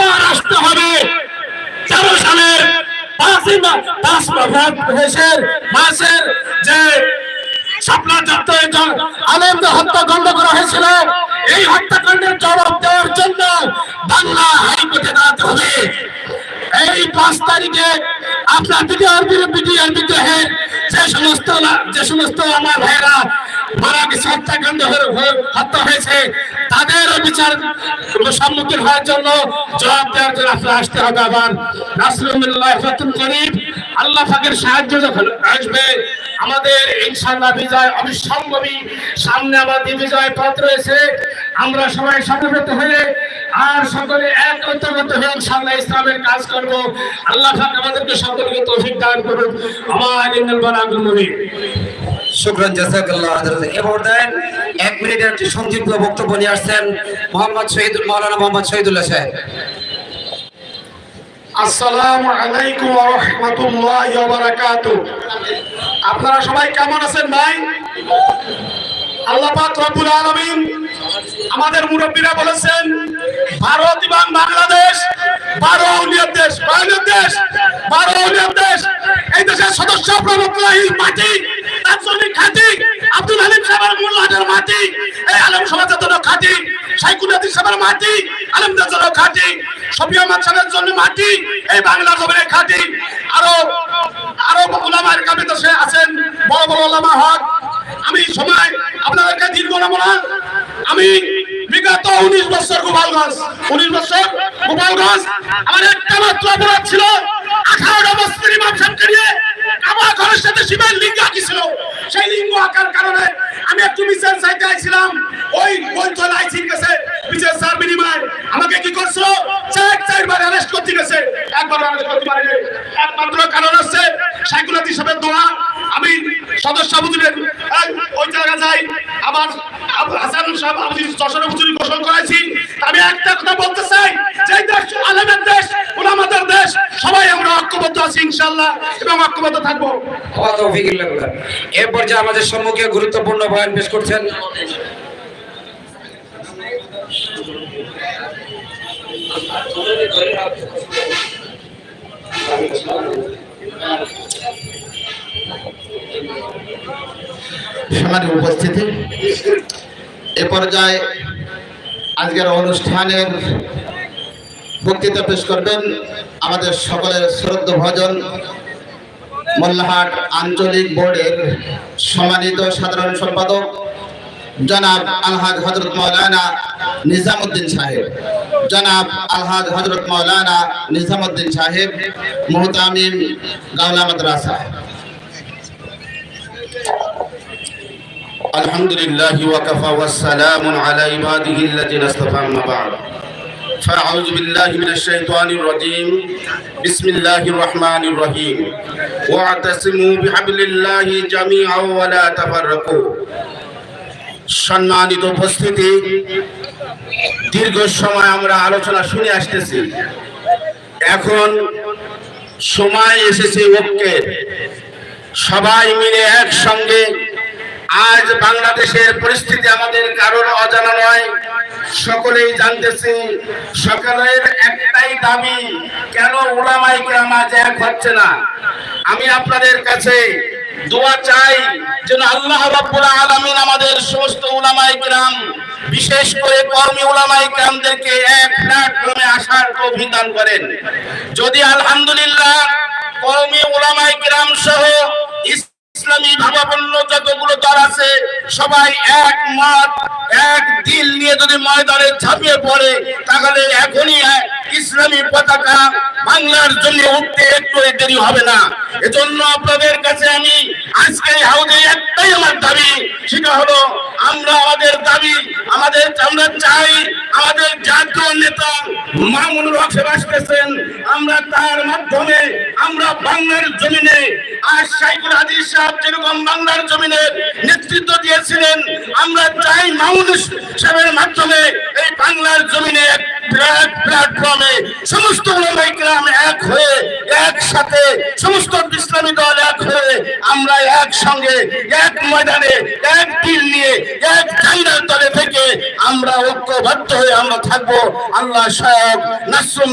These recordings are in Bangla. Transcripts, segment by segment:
আবার আসতে হবে। তেরো সালের মাসের যে জন- আলেমদের হত্যাকাণ্ড করা হয়েছিল। এই হত্যাকাণ্ডের জবাব দেওয়ার জন্য বাংলা হাইকোর্টে দাঁড়াতে এই পাঁচ তারিখে আপনার বিডিআর বিডিআর বিদ্রোহের যে সমস্ত যে সমস্ত আমার ভাইরা মারা গেছে, হত্যাকাণ্ড হত্যা হয়েছে। তাদের বিচার সম্মুখীন হওয়ার জন্য জবাব দেওয়ার জন্য আসতে হবে আবার। নাসরুল্লাহ করিম, আল্লাহ ফাকের সাহায্য আসবে, আমাদের ইনশাআল্লাহ বিজয় অবিসম্ভবী। সামনে আমাদের বিজয় পথ রয়েছে। আমরা সবাই সমবেত হয়ে আর সকলে এক ঐক্যবদ্ধ হয়ে ইনশাআল্লাহ ইসলামের কাজ করব। আল্লাহ পাক আমাদেরকে সকলকে তৌফিক দান করুন। আমার ইন্নাল শুক্রান জাজাকাল্লাহ এক সংক্ষিপ্ত বক্তব্য নিয়ে মোহাম্মদ মোহাম্মদ শহীদুল্লাহ সাহেব। আসসালামু আলাইকুম ওয়া রাহমাতুল্লাহি ওয়া আপনারা সবাই কেমন আছেন ভাই? আল্লাহ পাক রব্বুল আলামিন আমাদের মুরব্বীরা বলেছেন, ভারত এবং বাংলাদেশ বারো উনিয়ত দেশ কয় দেশ বারো উনিয়ত দেশ। এই দেশের সদস্য প্রমুখহীন মাটি রাজনৈতিক খাতি আব্দুল হালিম সাহেবের মাটি, এই আলম সমাজের জন্য খাতি সাইকুল মাটি, আলমদের জন্য খাতি শফি আহমদ জন্য মাটি, এই বাংলা জমিনে আরও আরও উলামার কাবিতে সে আছেন, বড় বড় ওলামা আমি সময় আপনাদেরকে দীর্ঘ না আমি বিগত উনিশ বছর গোপালগঞ্জ, উনিশ বছর গোপালগঞ্জ, আমার একটা মাত্র অপরাধ ছিল কাবা ঘরের সাথে শিবের সেই লিঙ্গ আঁকার কারণে আমি ওই বিনিময় আমাকে কি করছ চার চারবার অ্যারেস্ট করতে গেছে। একমাত্র কারণ হচ্ছে সাইকুলাত হিসাবের দোয়া আমি সদস্য হুজুরের ওই জায়গা যাই। আমার হাসান সাহেব আমি যশোরে হুজুরি ঘোষণা করেছি আমি একটা কথা বলতে চাই। যে এই দেশ আলেমের দেশ ওলামাদের দেশ সবাই আমরা ঐক্যবদ্ধ আছি ইনশাআল্লাহ এবং ঐক্যবদ্ধ থাকব। ওয়া তৌফিকুল্লাহ এ পর্যায়ে আমাদের সম্মুখে গুরুত্বপূর্ণ বয়ান পেশ করছেন। সম্মানিত উপস্থিতি। এ পর্যায়ে আজকের অনুষ্ঠানের বক্তৃতা পেশ করবেন আমাদের সকলের শ্রদ্ধ ভজন মোল্লাহাট আঞ্চলিক বোর্ডের সম্মানিত সাধারণ সম্পাদক জনাব আলহাজ হজরত মৌলানা নিজামুদ্দিন সাহেব। জনাব আলহাজ হজরত মৌলানা নিজামুদ্দিন সাহেব, মুহতামিম গাওলা মাদ্রাসা الحمد لله وكفى والسلام على عباده الذين اصطفى أما بعد فأعوذ بالله من الشيطان الرجيم بسم الله الرحمن الرحيم واعتصموا بحبل الله جميعا ولا تفرقوا সম্মানিত উপস্থিতি দীর্ঘ সময় আমরা আলোচনা শুনে আসতেছি এখন সময় এসেছে ঐক্যের সবাই মিলে একসঙ্গে আজ বাংলাদেশের পরিস্থিতি আমাদের কারোর অজানা নয়। সকলেই জানতেছি, সকলের একটাই দাবি, কেন ওলামাই কেরাম আজ এক হচ্ছে না? আমি আপনাদের কাছে দোয়া চাই যেন আল্লাহ রাব্বুল আলামিন আমাদের সমস্ত উলামাই কেরাম, বিশেষ করে কর্মী উলামাই কেরামদেরকে এক প্ল্যাটফর্মে আসার তৌফিক দান করেন। যদি আলহামদুলিল্লাহ কর্মী উলামাই কেরাম সহ ইসলামী ভাবাপন্ন যতগুলো দল আছে, সবাই এক মত এক দিল নিয়ে যদি ময়দানে ঝাঁপিয়ে পড়ে, তাহলে এখনই ইসলামী পতাকা বাংলার জন্য উঠতে একটু দেরি হবে না। এজন্য আপনাদের কাছে আমি আজকে হাউজে একটাই আমার দাবি, সেটা হলো আমরা আমাদের দাবি, আমাদের আমরা চাই আমাদের জাতীয় নেতা মামুনুর হক সাহেব আসতেছেন আমরা তার মাধ্যমে আমরা বাংলার জমিনে আর সাইকুল হাদিস সাহেব যেরকম বাংলার জমিনে নেতৃত্ব দিয়েছিলেন, আমরা চাই মামুন সাহেবের মাধ্যমে এই বাংলার জমিনে একসাথে সমস্ত দল এক হয়ে আমরা একসঙ্গে এক ময়দানে, এক নিয়ে, এক থেকে আমরা ঐক্যবদ্ধ হয়ে আমরা থাকব। আল্লাহ সহায়ক নাসরুম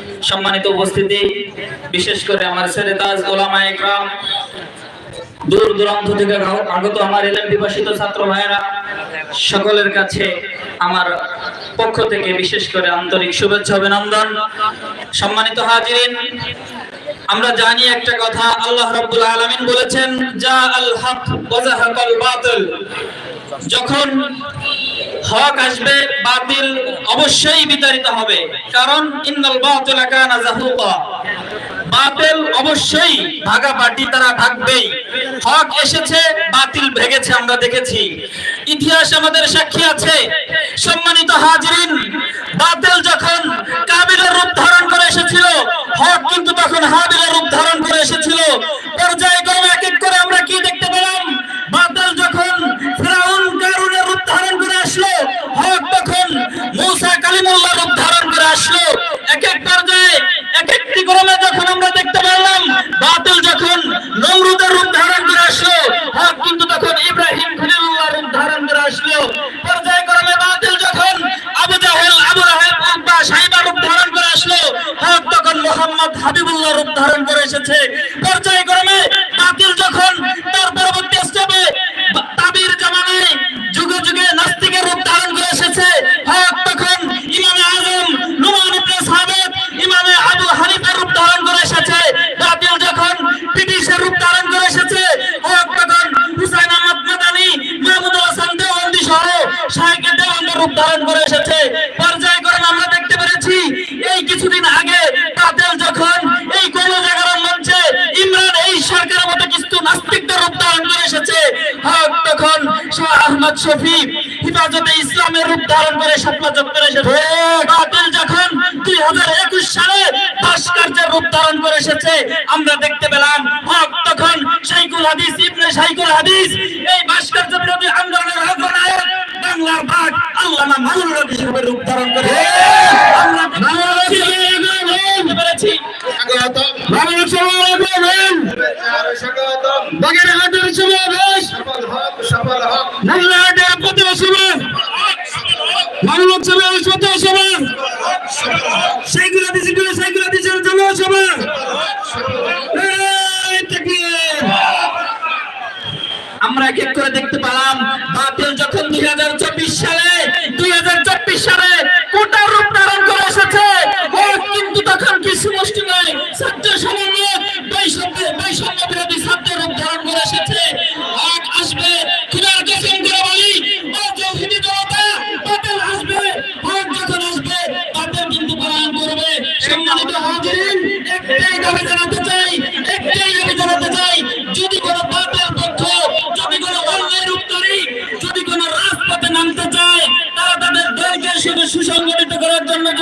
সম্মানিত উপস্থিতি, বিশেষ করে আমার ছেলে তাজ, ওলামা একরাম। দূর দূরান্ত থেকে আগত আমার এলএম বিভাষিত ছাত্র ভাইয়েরা, সকলের কাছে আমার পক্ষ থেকে বিশেষ করে আন্তরিক শুভেচ্ছা, অভিনন্দন। সম্মানিত হাজিরিন, আমরা জানি একটা কথা, আল্লাহ রাব্বুল আলামিন বলেছেন যা আল হক ওয়াজাহাকাল বাতিল। যখন হক আসবে, বাতিল অবশ্যই বিতাড়িত হবে। কারণ ইন্নাল বাতিলা কানা জাহুকা। বাতিল অবশ্যই ভাগাভাগি তারা ভাগবেই হক এসেছে, বাতিল ভেগেছে আমরা দেখেছি। ইতিহাস আমাদের সাক্ষী আছে। সম্মানিত হাজিরিন, বাতিল যখন কাবিলের রূপ ধারণ করে এসেছিল, হক কিন্তু তখন হাবিলের রূপ ধারণ করে এসেছিল। পর্যায়ক্রমে এক এক করে আমরা কি এসেছে। পর্যায়ক্রমে বাতিল যখন, তার পরবর্তী স্টেপে তাবির জামানায় যুগে যুগে নাস্তিকের রূপ ধারণ করে এসেছে। হক তখন ইমামে আজম, নুমান ইবনে ইমামে আবু হানিফার রূপ ধারণ করে এসেছে। বাতিল যখন রূপ ধারণ করে এসেছে, হক তখন হুসাইন আহমদ মাদানি, মাহমুদুল হাসান সহ রূপ ধারণ করে এসেছে। পর্যায়ক্রমে আমরা দেখতে পেরেছি, এই কিছুদিন আগে বাতিল যখন এই কোন জায়গার মঞ্চে ইমরান এই সরকারের মতো কিছু নাস্তিকদের করে এসেছে। হক তখন শাহ আহমদ শফি হিফাজতে ইসলামের রূপ ধারণ করে এসেছে। বাতিল যখন দুই হাজার একুশ সালে ভাস্কর্যের রূপ ধারণ করে এসেছে আমরা দেখতে পেলাম হক তখন শাইকুল হাদিস ইবনে শাইকুল হাদিস এই ভাস্কর্য বিরোধী আন্দোলনের অগ্রনায়ক বাংলার বাঘ আল্লামা মামুনুর রবি হিসেবে রূপ ধারণ করে আমরা পেরেছি স্বাগতম বাংলা সমাবেশ স্বাগতম বাগেরহাটের সমাবেশ বাংলাহাটের প্রতিভা সমাজ বাংলা সমাবেশ প্রতিভা সাইকেল সেইগুলো সাইকেলগুলো সেইগুলো দিছে জনসভা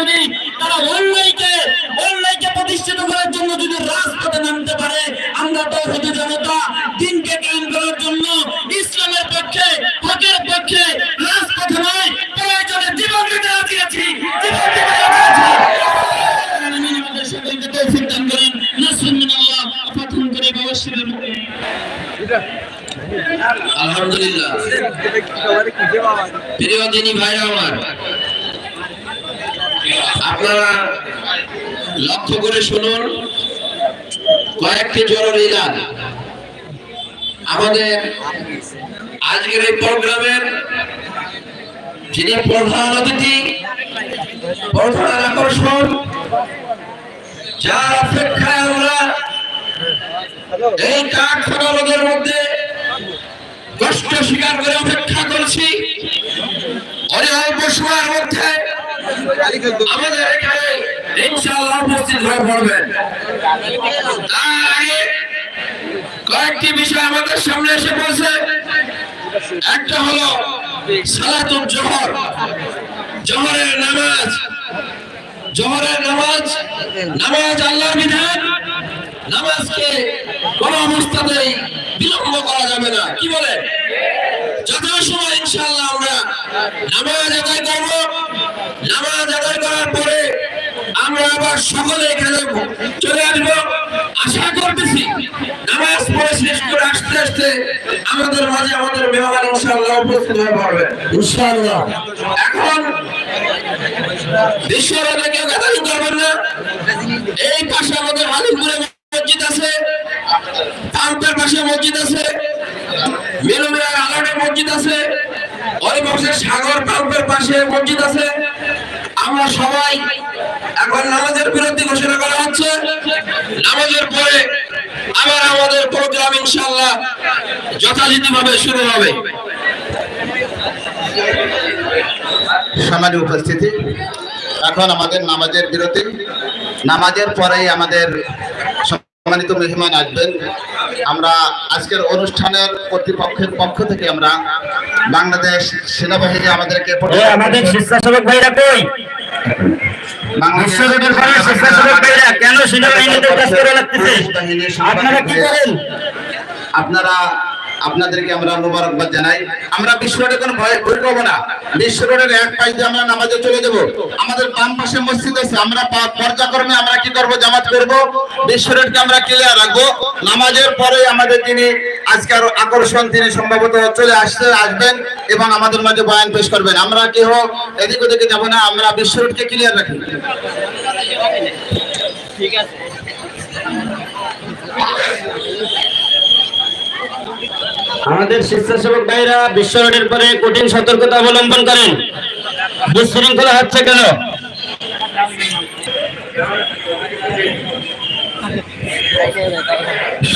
যদি তারা অন্যায়কে অন্যায়কে প্রতিষ্ঠিত করার জন্য যদি রাজপথে নামতে পারে আমরা তো তৌহিদি জনতা দিনকে কায়েম করার জন্য ইসলামের পক্ষে হকের পক্ষে রাজপথে নয় প্রয়োজনে জীবন দিতে রাজি আছি জীবন দিতে রাজি আছি। আমাদের সকলকে তৌফিক দান করেন নাসরুন মিনাল্লাহ ফাতহুন করিম অবশ্যই আলহামদুলিল্লাহ। প্রিয় দিনী ভাইরা আমার আপনারা লক্ষ্য করে শুনুন, কয়েকটি জরুরি গান আমাদের আজকের এই প্রোগ্রামের যিনি প্রধান অতিথি, প্রধান আকর্ষণ, যার অপেক্ষায় আমরা এই রোদের মধ্যে কষ্ট স্বীকার করে অপেক্ষা করছি। অনেক অল্প সময়ের মধ্যে আমাদের ইনশাআল্লাহ উপস্থিত হয়ে পড়বেন। তার আগে কয়েকটি বিষয় আমাদের সামনে এসে পড়ছে। একটা হলো সালাতুল জোহর। জোহরের নামাজ। জোহরের নামাজ নামাজ আল্লাহর বিধান। নামাজকে কোন অবস্থাতেই বিলম্ব করা যাবে না। কি বলে যথাসময় ইনশাআল্লাহ আমরা নামাজ আদায় করব। নামাজ আদায় করার পরে আমরা আবার সকলে এখানে চলে আসব। আশা করতেছি নামাজ পড়ে শেষ করে আসতে আসতে আমাদের মাঝে আমাদের মেহমান ইনশাআল্লাহ উপস্থিত হয়ে পড়বে। ইনশাআল্লাহ। এখন বিশ্বরোধে কেউ গাদারি করবেন না। এই পাশে আমাদের আলিমপুরে মসজিদ আছে পাম্পের পাশে মসজিদ আছে। মেলুমিয়ার মসজিদ আছে সাগর পাশে মসজিদ আছে। আমরা সবাই এখন নামাজের ঘোষণা করা হচ্ছে। নামাজের পরে আবার আমাদের প্রোগ্রাম ইনশাআল্লাহ যথাযথভাবে শুরু হবে। সম্মানীয় উপস্থিতি। এখন আমাদের নামাজের বিরতি। নামাজের পরেই আমাদের সম্মানিত মেহমান আসবেন। আমরা আজকের অনুষ্ঠানের কর্তৃপক্ষের পক্ষ থেকে আমরা বাংলাদেশ সেনাবাহিনী আমাদেরকে আমাদের স্বেচ্ছাসেবক ভাইরা কই? বাংলাদেশ বিশ্বরোডের পরে কেন সেনাবাহিনীদের কাজ করে লাগতেছে? আপনারা কি করেন? আপনারা আপনাদেরকে আমরা মোবারকবাদ জানাই। আমরা বিশ্ব রোডে কোনো ভয় করব না। বিশ্ব রোডের এক দিয়ে আমরা নামাজে চলে যাব। আমাদের বাম পাশে মসজিদ আছে। আমরা পা- পর্যায়ক্রমে আমরা কি করব? জামাত করব। বিশ্ব রোডকে আমরা ক্লিয়ার রাখব। নামাজের পরে আমাদের যিনি আজকের আকর্ষণ, তিনি সম্ভবত চলে আসতে আসবেন এবং আমাদের মাঝে বয়ান পেশ করবেন। আমরা কি হোক এদিক ওদিকে যাব না। আমরা বিশ্ব রোডকে ক্লিয়ার রাখি। আমাদের স্বেচ্ছাসেবক ভাইরা বিশ্ব রোডের পরে কঠিন সতর্কতা অবলম্বন করেন। বিশৃঙ্খলা হচ্ছে কেন?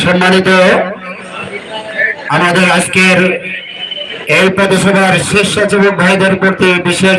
সম্মানিত, আমাদের আজকের এই পদসভার স্বেচ্ছাসেবক ভাইদের প্রতি বিশেষ